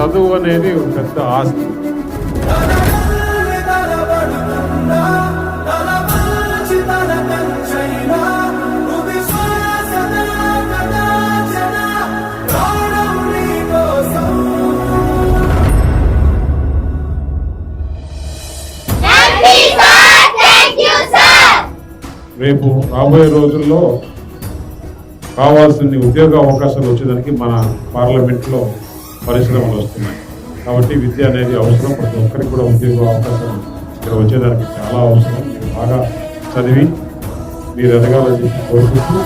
చదువు అనేది ఒక పెద్ద ఆస్తి. రేపు రాబోయే రోజుల్లో కావాల్సిన ఉద్యోగ అవకాశాలు వచ్చేదానికి మన పార్లమెంట్లో పరిశ్రమలు వస్తున్నాయి. కాబట్టి విద్య అనేది అవసరం. ప్రతి ఒక్కరికి కూడా ఉద్యోగ అవకాశం ఇక్కడ వచ్చేదానికి చాలా అవసరం. మీరు బాగా చదివి మీరు ఎదగాలని చెప్పి కోరుకుంటూ